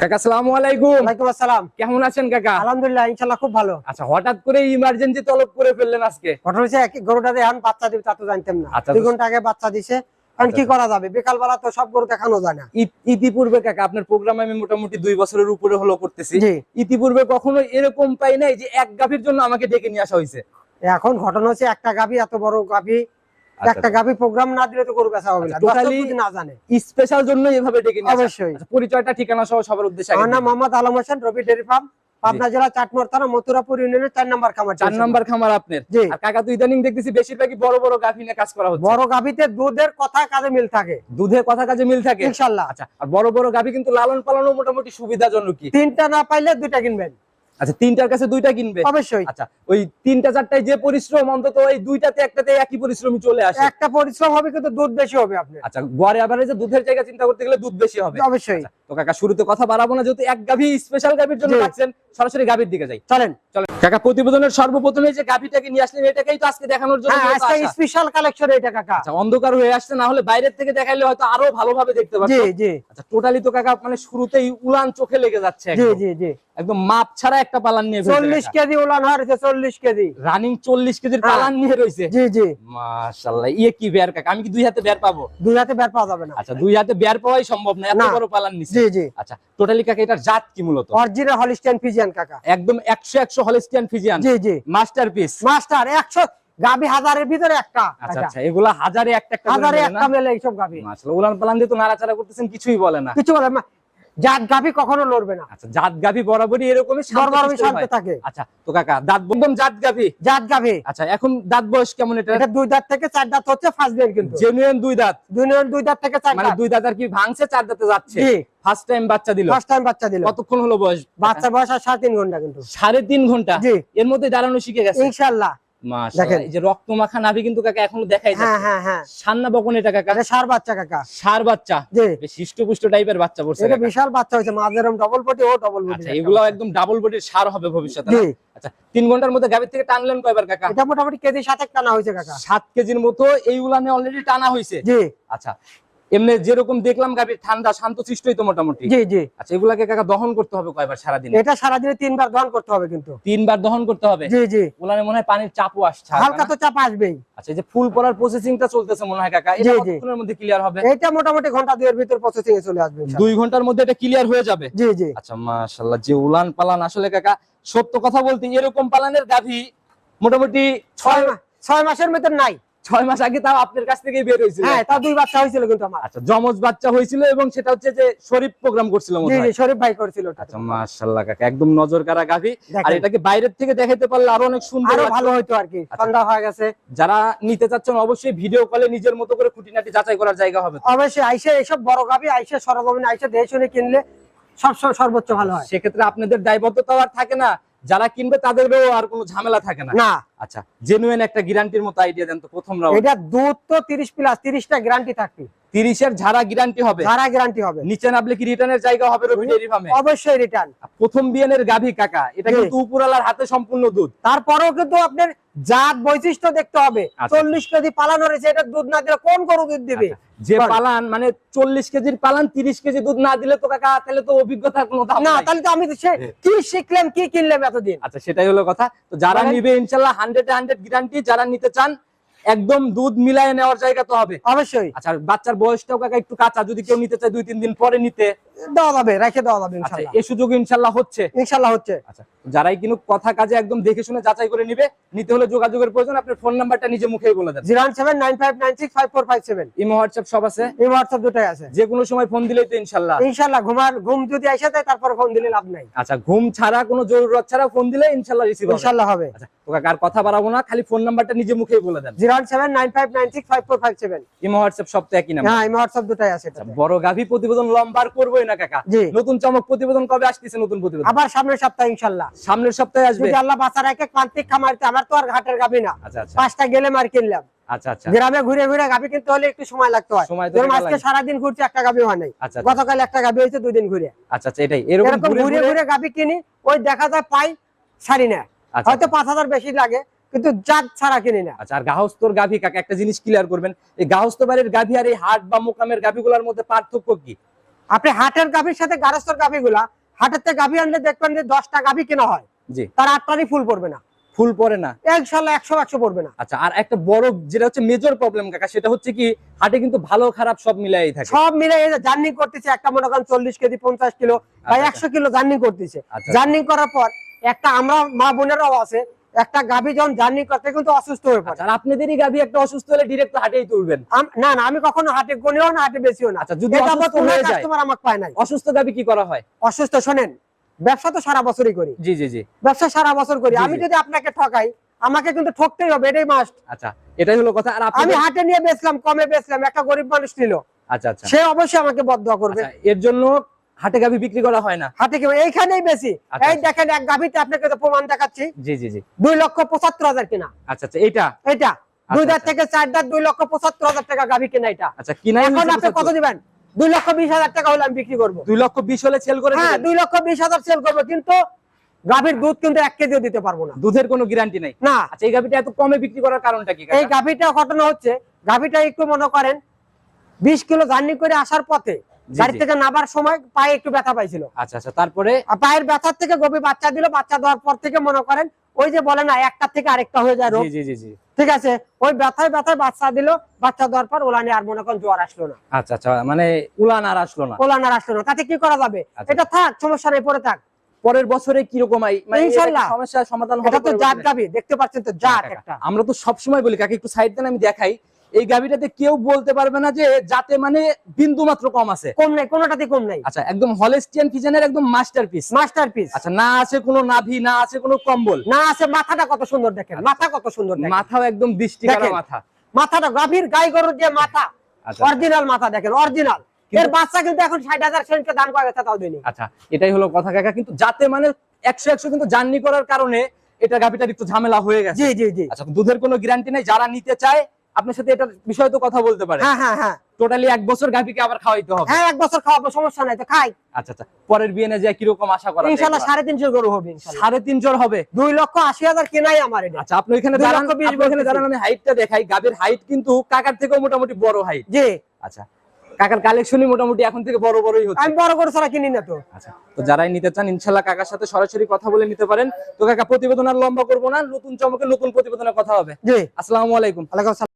কাকা সালামু আলাইকুম। ওয়ালাইকুম আসসালাম। কেমন আছেন কাকা? আলহামদুলিল্লাহ ইনশাল্লাহ খুব ভালো। আচ্ছা হঠাৎ করে ইমার্জেন্সি তলব করে ফেললেন আজকে? ঘটনা হচ্ছে এক গরুটাতে এখন বাচ্চা দিবে তা তো জানতাম না। আচ্ছা, দুই ঘণ্টা আগে বাচ্চা দিছে এখন কি আচ্ছা। করা যাবে? বিকাল বেলা তো সব গরু দেখানো যায় না। ইতিপূর্বে কাকা আপনার প্রোগ্রাম আমি মোটামুটি দুই বছরের উপরে হলো করতেছি। ইতিপূর্বে কখনো এরকম পাই নাই যে এক গাভীর জন্য আমাকে ডেকে নিয়ে আসা হয়েছে? এখন ঘটনা হচ্ছে একটা গাভি এত বড় গাভি আচ্ছা, একটা গাভি প্রোগ্রাম না দিলে তো গরু বেচা হবে না। আচ্ছা, যদি না জানে। স্পেশাল জন্য এভাবে ডেকে নিয়ে অবশ্যই। আচ্ছা, পরিচয়টা ঠিকানা সহ সবার উদ্দেশ্যে আমার নাম মোহাম্মদ আলম হোসেন রবি ডেরি ফার্ম পাবনা জেলা চাটমোর থানা মথুরাপুর ইউনিয়নের চার নম্বর খামার চার নাম্বার খামার আপনার। আর কাকা তো ইদানিং দেখতেছি বেশিরভাগই বড় বড় গাভী নিয়ে কাজ করা হচ্ছে। বড় গাভিতে দুধের কথা কাজে মিল থাকে। দুধের কথা কাজে মিল থাকে? ইনশাল্লাহ আচ্ছা আর বড় বড় গাভী কিন্তু লালন পালনও মোটামুটি সুবিধাজনক কি? তিনটা না পাইলে দুইটা কিনবেন। আচ্ছা তিনটার কাছে দুইটা কিনবে? অবশ্যই। আচ্ছা ওই তিনটা চারটায় যে পরিশ্রম অন্তত ওই দুইটাতে একটাতে একই পরিশ্রমই চলে আসে। একটা পরিশ্রম হবে কিন্তু দুধ বেশি হবে আপনি আচ্ছা গড়ে আবার যে দুধের জায়গা চিন্তা করতে গেলে দুধ বেশি হবে। অবশ্যই। আচ্ছা, তো কাকা শুরুতে কথা বাড়াবো না যেহেতু এক গাভী স্পেশাল গাভীর জন্য। রাখছেন সরাসরি গাভীর দিকে যাই। চলেন। চলো কাকা প্রতিবেদনের সর্বপ্রথমে যে গাভীটাকে নিয়ে আসলেন এটাকেই তো আজকে দেখানোর জন্য হ্যাঁ আজকে স্পেশাল কালেকশন এটা কাকা। আচ্ছা অন্ধকার হয়ে আসছে না হলে বাইরের থেকে দেখাইলে হয়তো আরও ভালোভাবে দেখতে জি জি। আচ্ছা টোটালি তো কাকা মানে শুরুতেই উলান চোখে লেগে যাচ্ছে জি জি জি। একদম মাপ ছাড়া একটা পালান নিয়ে চল্লিশ কেজি উলান হয়েছে চল্লিশ কেজি। রানিং চল্লিশ কেজির হ্যাঁ। পালান নিয়ে রয়েছে। জি জি। মাশাল্লাহ ইয়ে কি বেয়ার কাকা? আমি কি দুই হাতে বেয়ার পাবো? দুই হাতে বের পাওয়া যাবে না। আচ্ছা দুই হাতে বেয়ার পাওয়াই সম্ভব না এত বড় পালান নিচ্ছে। জি জি। আচ্ছা টোটালি কাকা এটার জাত কি মূলত? অরিজিনাল হলিস্টিয়ান ফিজিয়ান কাকা। একদম একশো একশো হলিস্টিয়ান ফিজিয়ান জি জি। মাস্টারপিস মাস্টার গাবি হাজারের ভিতরে একটা আচ্ছা আচ্ছা এগুলা হাজারে একটা একটা হাজারে একটা মেলে এইসব গাবি। মাশাআল্লাহ উলান পালান দিয়ে তো নাড়াচাড়া করতেছেন কিছুই বলে না। কিছু বলে মা- জাত গাবি কখনো লড়বে না। আচ্ছা জাত গাভি বরাবরই এরকমই শান্ত শান্ত থাকে। আচ্ছা তো কাকা দাঁত একদম জাত গাভি জাত গাবি আচ্ছা এখন দাঁত বয়স কেমন এটা? এটা দুই দাঁত থেকে চার দাঁত হচ্ছে ফার্স্ট বেল কিন্তু। জেনুইন দুই দাঁত? দুই নম্বর দুই দাঁত থেকে চার মানে দুই দাঁত আর কি ভাঙছে চার দাঁতে যাচ্ছে? ফার্স্ট টাইম বাচ্চা দিল? ফার্স্ট টাইম বাচ্চা দিল। কতক্ষণ হলো বয়স? বাচ্চার বয়স আর সাড়ে তিন ঘণ্টা কিন্তু। সাড়ে তিন ঘণ্টা? জি। এর মধ্যে দাঁড়ানো শিখে গেছে? ইনশাল্লাহ। দেখেন। এই যে রক্ত নাভি কিন্তু কাকা এখনও দেখাই হ্যাঁ যাচ্ছে। হ্যাঁ হ্যাঁ সান্না বকন এটা কাকা। এটা সার বাচ্চা কাকা। সার বাচ্চা। জি। টাইপের বাচ্চা পড়ছে এটা বিশাল বাচ্চা হয়েছে মাঝেরম ডবল বডি ও ডবল বডি আচ্ছা এগুলো একদম ডাবল বডির সার হবে ভবিষ্যতে আচ্ছা তিন ঘণ্টার মধ্যে গাভীর থেকে টানলেন কয়বার কাকা? এটা মোটামুটি কেজি সাথে টানা হয়েছে কাকা। সাত কেজির মতো এই উলানে অলরেডি টানা হয়েছে। জি। আচ্ছা এমনি যেরকম দেখলাম গাভীর ঠান্ডা শান্ত সৃষ্টই তো মোটামুটি। জি জি। আচ্ছা এগুলাকে কাকা দহন করতে হবে কয়বার সারাদিন? এটা সারাদিনে তিনবার দহন করতে হবে কিন্তু। তিনবার দহন করতে হবে? জি জি। উলানে মনে হয় পানির চাপও আসছে হালকা তো চাপ আসবেই। আচ্ছা এই যে ফুল পড়ার প্রসেসিংটা চলতেছে মনে হয় কাকা এটা। কতক্ষণের মধ্যে ক্লিয়ার হবে? এটা মোটামুটি ঘণ্টা দুয়ের ভিতর প্রসেসিং এ চলে আসবে। দুই ঘণ্টার মধ্যে এটা ক্লিয়ার হয়ে যাবে? জি জি। আচ্ছা মাশাআল্লাহ যে উলান পালান আসলে কাকা সত্য কথা বলতে এরকম পালানের গাভী মোটামুটি ছয় ছয় মাস ছয় মাসের ভিতর নাই। ছয় মাস আগে তাও আপনার কাছ থেকেই বের হয়েছিল। হ্যাঁ তা দুই বাচ্চা হয়েছিল কিন্তু আমার। আচ্ছা জমজ বাচ্চা হয়েছিল এবং সেটা হচ্ছে যে শরীফ প্রোগ্রাম করছিল জি হয়। জি শরীফ ভাই করেছিল আচ্ছা মাশাআল্লাহ কাকা একদম নজর কারা গাভী। আর এটাকে বাইরের থেকে দেখাতে পারলে আরও অনেক সুন্দর আরও ভালো হইতো আর কি আচ্ছা। সন্ধ্যা হয়ে গেছে। যারা নিতে চাচ্ছেন অবশ্যই ভিডিও কলে নিজের মতো করে খুঁটিনাটি যাচাই করার জায়গা হবে। অবশ্যই আইসে এইসব বড় গাবি আইসে সরজমিনে আইসে দেখে শুনে কিনলে সব সব- সর্বোচ্চ ভালো হয়। সেক্ষেত্রে আপনাদের দায়বদ্ধতা আর থাকে না যারা কিনবে তাদেরও আর কোনো ঝামেলা থাকে না। না। আচ্ছা জেনুইন একটা গ্যারান্টির মতো আইডিয়া দেন তো প্রথম রাউন্ড এটা দুধ তো তিরিশ প্লাস তিরিশটা গ্যারান্টি থাকবে। তিরিশের ঝাড়া গ্যারান্টি হবে। যারা গ্যারান্টি হবে। নিচে নামলে কি রিটার্নের জায়গা হবে রবি ডেয়ারি ফার্মে অবশ্যই রিটার্ন প্রথম বিয়ানের গাভী কাকা এটা কিন্তু উপরালার হাতে সম্পূর্ণ দুধ। তারপরেও কিন্তু আপনার জাত বৈশিষ্ট্য দেখতে হবে। আচ্ছা। চল্লিশ কেজি পালান হয়েছে এটা দুধ না দিলে কোন গরু দুধ দিবে? আচ্ছা, যে পালান মানে চল্লিশ কেজির পালান তিরিশ কেজি দুধ না দিলে তো কাকা তাহলে তো অভিজ্ঞতা কোনো না তাহলে তো আমি সে- কি শিখলাম কি কিনলাম এতদিন? আচ্ছা সেটাই হলো কথা। তো যারা নিবে ইনশাল্লাহ হান্ড্রেড হান্ড্রেড গ্যারান্টি যারা নিতে চান একদম দুধ মিলায় নেওয়ার জায়গা তো হবে। অবশ্যই। আচ্ছা বাচ্চার বয়সটাও কাকা একটু কাঁচা যদি কেউ নিতে চায় দুই তিন দিন পরে নিতে। দেওয়া যাবে রেখে দেওয়া যাবে আচ্ছা এই সুযোগ হচ্ছে? হচ্ছে। আচ্ছা যারাই কিনুক কথা কাজে একদম দেখে শুনে যাচাই করে নিবে। নিতে হলে যোগাযোগের প্রয়োজন আপনার ফোন নাম্বারটা নিজে মুখেই বলে দেন। Zero seven nine five nine six five four five seven. Imo WhatsApp সব আছে? এই হোয়াটসঅ্যাপ দুটাই আছে। যে কোনো সময় ফোন দিলেই তো ইনশাল্লাহ। ইনশাল্লাহ ঘুমার ঘুম যদি এসে যায় তারপর ফোন দিলে লাভ নাই। আচ্ছা ঘুম ছাড়া কোনো জরুরত ছাড়া ফোন দিলে ইনশাল্লাহ রিসিভ হবে। ইনশাল্লাহ হবে। আচ্ছা তো কথা বাড়াবো না খালি ফোন নাম্বারটা নিজে মুখেই বলে দেন। Zero seven nine five nine six five four five seven imo WhatsApp সব তো একই নাম্বার। হ্যাঁ এই হোয়াটসঅ্যাপ দুটাই আছে বড় গাভী প্রতিবেদন লম্বার করবোই না কাকা? নতুন চমক প্রতিবেদন কবে আসতেছে নতুন প্রতিবেদন? আবার সামনের সপ্তাহে ইনশাল্লাহ। সামনের সপ্তাহে আসবে? যদি আল্লাহ বাঁচার এক এক প্রান্তিক খামারিতে আমার তো আর ঘাটের গাবি না। পাঁচটা গেলে মার কিনলাম। আচ্ছা আচ্ছা। গ্রামে ঘুরে ঘুরে গাবি কিনতে হলে একটু সময় লাগতে হয়। আজকে সারাদিন ঘুরছে একটা গাবি হয় নাই। আচ্ছা আচ্ছা, গতকাল একটা গাবি হয়েছে দুই দিন ঘুরে। আচ্ছা আচ্ছা এটাই। এরকম ঘুরে ঘুরে ঘুরে কিনি ওই দেখা যায় পাই ছাড়ি না। আচ্ছা হয়তো পাঁচ হাজার বেশি লাগে কিন্তু জাত ছাড়া কিনি না। আচ্ছা আর গাহস্তর গাভী কাকা? একটা জিনিস ক্লিয়ার করবেন এই গাহস্ত বাড়ির গাভী আর এই হাট বা মোকামের গাভীগুলোর মধ্যে পার্থক্য কি? আপনি হাটের গাভীর সাথে গারস্থর গাভীগুলা হাটের থেকে গাভী আনলে দেখবেন যে দশটা গাভী কেনা হয়। জি। তার আটটারই ফুল পড়বে না। ফুল পরে না? ইনশাল্লাহ একশো একশো পড়বে না। আচ্ছা আর একটা বড় যেটা হচ্ছে মেজর প্রবলেম কাকা সেটা হচ্ছে কি হাটে কিন্তু ভালো খারাপ সব মিলাই থাকে। সব মিলে এই জার্নি করতেছে একটা মনে করেন চল্লিশ কেজি পঞ্চাশ কিলো বা আচ্ছা, একশো কিলো জার্নি করতেছে। আচ্ছা। জার্নি করার পর একটা আমরা মা বোনেরাও আছে একটা গাভী যখন জার্নি করতে কিন্তু অসুস্থ হয়ে পড়ে। আচ্ছা, আর আপনাদেরই গাভী একটা অসুস্থ হলে ডিরেক্ট হাটেই তুলবেন। না না আমি কখনো হাটে গনিও না হাটে বেশিও না। আচ্ছা, যদি অসুস্থ হয়ে যায়? কাস্টমার আমাকে পায় নাই। অসুস্থ গাভী কি করা হয়? অসুস্থ শোনেন ব্যবসা তো সারা বছরই করি। জি জি জি। ব্যবসা সারা বছর করি। আমি যদি আপনাকে ঠকাই আমাকে কিন্তু ঠকতেই হবে এটাই মাস্ট আচ্ছা এটাই হলো কথা আর আপনি আমি হাটে নিয়ে বেচলাম কমে বেচলাম একটা গরিব মানুষ নিল। আচ্ছা আচ্ছা। সে অবশ্যই আমাকে বদয়া করবে। আচ্ছা, এর জন্য হাটে গাভী বিক্রি করা হয় না। হাটে এইখানেই বেশি। আচ্ছা, এই আচ্ছা। দেখেন এক গাভিতে আপনাকে তো প্রমাণ দেখাচ্ছি। জি জি জি। দুই লক্ষ পঁচাত্তর হাজার কিনা। আচ্ছা আচ্ছা এইটা? এটা দুই দাঁত আচ্ছা। থেকে চার দাঁত দুই লক্ষ পঁচাত্তর হাজার টাকা গাভি কেনা এটা। আচ্ছা কিনাই এখন আপনি কত দিবেন? দুই লক্ষ বিশ হাজার টাকা হলে আমি বিক্রি করব। দুই লক্ষ বিশ হলে সেল করে হ্যাঁ দুই লক্ষ বিশ হাজার সেল করব কিন্তু গাভীর দুধ কিন্তু এক কেজিও দিতে পারব না। দুধের কোনো গ্যারান্টি নাই? না। আচ্ছা এই গাভীটা এত কমে বিক্রি করার কারণটা কি এই গাভীটা ঘটনা হচ্ছে গাভীটা একটু মনে করেন বিশ কিলো জার্নি করে আসার পথে গাড়ি থেকে নামার সময় পায়ে একটু ব্যথা পাইছিল। আচ্ছা আচ্ছা তারপরে? পায়ের ব্যথার থেকে গভীর বাচ্চা দিল বাচ্চা দেওয়ার পর থেকে মনে করেন ওই যে বলে না একটা থেকে আরেকটা হয়ে যায় রোগ। জি জি জি ঠিক আছে? ওই ব্যথায় ব্যথায় বাচ্চা দিল বাচ্চা দেওয়ার পর ওলানে আর মনে করেন জ্বর আসলো না। আচ্ছা আচ্ছা মানে উলান আর আসলো না। ওলান আর আসলো না। তাতে কি করা যাবে? আচ্ছা। এটা থাক সমস্যা নেই পরে থাক। পরের বছরে মানে ইনশাল্লাহ। সমস্যার সমাধান হবে এটা তো জাত? গাবি দেখতে পাচ্ছেন তো জাত একটা। আমরা তো সব সময় বলি কাকে একটু সাইড দেন আমি দেখাই। এই গাভীটাতে কেউ বলতে পারবে না যে যাতে মানে বিন্দু মাত্র কম আছে। কম নাই কোনোটাতে কম নাই। আচ্ছা একদম হলেস্টিয়ান ফিজেনের একদম মাস্টারপিস মাস্টারপিস আচ্ছা না আছে কোনো নাভি না আছে কোনো কম্বল। না আছে মাথাটা কত সুন্দর দেখেন মাথা কত সুন্দর মাথাও একদম দৃষ্টি। মাথা। মাথাটা গাভীর গাই গরুর যে মাথা আচ্ছা অরিজিনাল মাথা দেখেন অরিজিনাল এর বাচ্চা কিন্তু এখন ষাট হাজার সেন্টে দাম কয় গেছে তাও দিনি আচ্ছা এটাই হলো কথা কাকা কিন্তু যাতে মানে একশো একশো কিন্তু জার্নি করার কারণে এটা গাভীটার একটু ঝামেলা হয়ে গেছে। জি জি জি। আচ্ছা দুধের কোনো গ্যারান্টি নেই যারা নিতে চায় আপনার সাথে এটার বিষয়ে তো কথা বলতে পারে। হ্যাঁ হ্যাঁ হ্যাঁ। টোটালি এক বছর গাভীকে আবার খাওয়াইতে হবে। হ্যাঁ এক বছর খাওয়াবো সমস্যা নাই তো খাই। আচ্ছা আচ্ছা। পরের বিয়ে যায় কীরকম আশা করা? সাড়ে তিনশো গরু হবে ইনশাল্লাহ। সাড়ে তিন হবে? দুই লক্ষ আশি হাজার কেনাই আমার এটা। আচ্ছা আপনি এখানে দাঁড়ান আপনি এখানে দাঁড়ান আমি হাইটটা দেখাই। গাভীর হাইট কিন্তু কাকার থেকেও মোটামুটি বড় হাইট জি। আচ্ছা কাকার কালেকশনই মোটামুটি এখন থেকে বড় বড়ই হচ্ছে। আমি বড় গরু ছাড়া কিনি না তো। আচ্ছা তো যারাই নিতে চান ইনশাল্লাহ কাকার সাথে সরাসরি কথা বলে নিতে পারেন। তো কাকা প্রতিবেদন আর লম্বা করব না নতুন চমকে নতুন প্রতিবেদনের কথা হবে। জি। আসসালামু আলাইকুম। আলাইকুম আসসালাম।